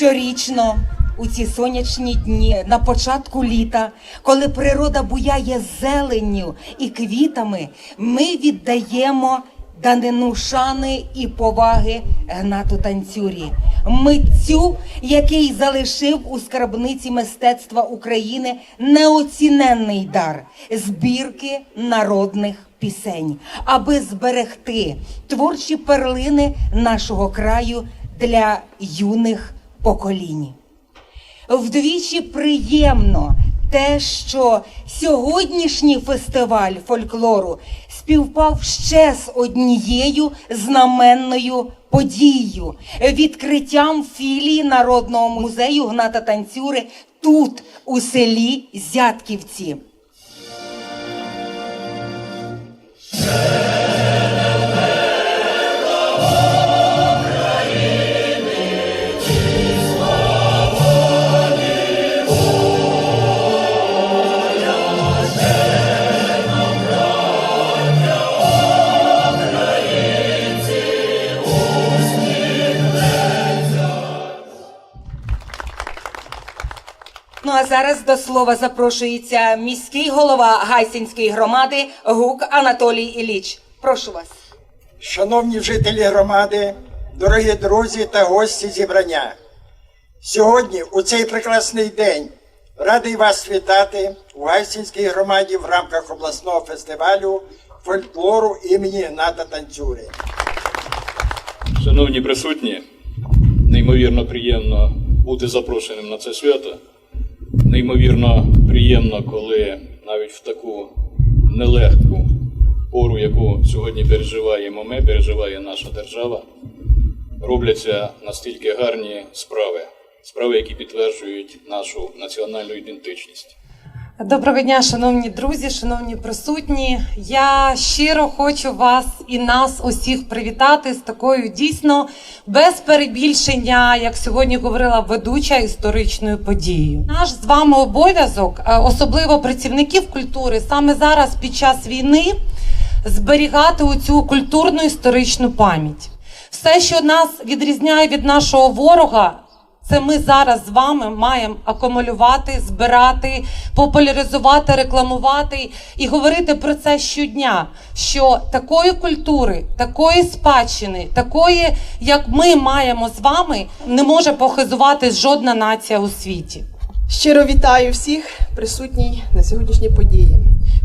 Щорічно у ці сонячні дні на початку літа, коли природа буяє зеленню і квітами, ми віддаємо данину шани і поваги Гнату Танцюрі, митцю, який залишив у скарбниці мистецтва України неоціненний дар збірки народних пісень, аби зберегти творчі перлини нашого краю для юних поколінь. Вдвічі приємно те, що сьогоднішній фестиваль фольклору співпав ще з однією знаменною подією відкриттям філії Народного музею Гната Танцюри тут, у селі Зятківці. Ну а зараз до слова запрошується міський голова Гайсинської громади Гук Анатолій Іліч. Прошу вас. Шановні жителі громади, дорогі друзі та гості зібрання. Сьогодні, у цей прекрасний день, радий вас вітати у Гайсінській громаді в рамках обласного фестивалю фольклору імені Гната Танцюри. Шановні присутні, неймовірно приємно бути запрошеним на це свято. Неймовірно приємно, коли навіть в таку нелегку пору, яку сьогодні переживаємо ми, переживає наша держава, робляться настільки гарні справи, справи, які підтверджують нашу національну ідентичність. Доброго дня, шановні друзі, шановні присутні. Я щиро хочу вас і нас усіх привітати з такою дійсно без перебільшення, як сьогодні говорила ведуча історичною подією. Наш з вами обов'язок, е, особливо працівників культури, саме зараз під час війни зберігати оцю культурну історичну пам'ять. Все, що нас відрізняє від нашого ворога, це ми зараз з вами маємо акумулювати, збирати, популяризувати, рекламувати і говорити про це щодня. Що такої культури, такої спадщини, такої, як ми маємо з вами, не може похизуватись жодна нація у світі. Щиро вітаю всіх присутніх на сьогоднішній події.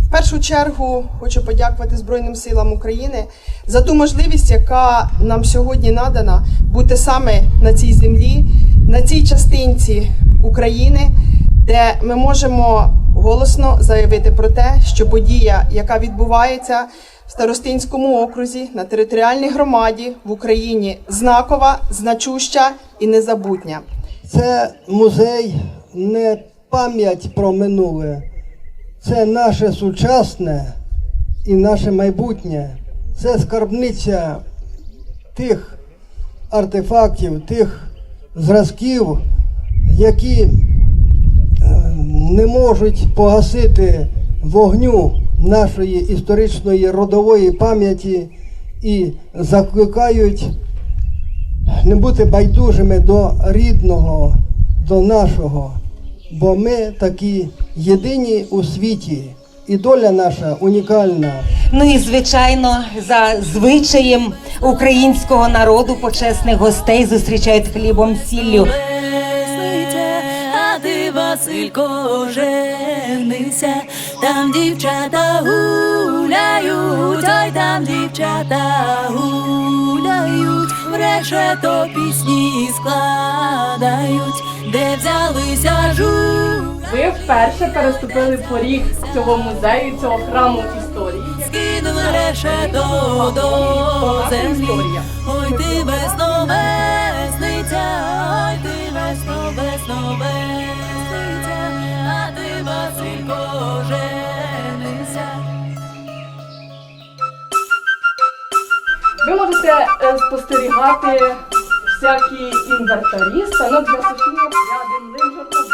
В першу чергу хочу подякувати Збройним силам України за ту можливість, яка нам сьогодні надана бути саме на цій землі, на цій частинці України, де ми можемо голосно заявити про те, що подія, яка відбувається в Старостинському окрузі на територіальній громаді в Україні, знакова, значуща і незабутня. Це музей не пам'ять про минуле, це наше сучасне і наше майбутнє. Це скарбниця тих артефактів, тих зразків, які е, не можуть погасити вогню нашої історичної родової пам'яті і закликають не бути байдужими до рідного, до нашого, бо ми такі єдині у світі, і доля наша унікальна. Ну і звичайно, за звичаєм українського народу почесних гостей зустрічають хлібом сіллю. А ти, Василько, женися, там дівчата гуляють, ой, там дівчата гуляють, в решето пісні складають, де взялися вперше переступили поріг цього музею, цього храму історії. Скинули решето до землі. Ой, ти весно, весниця, ой, ти весниця, а ти, Василько, женися. Ви можете е, спостерігати всякі інвентарі, станок для сушіння, пряди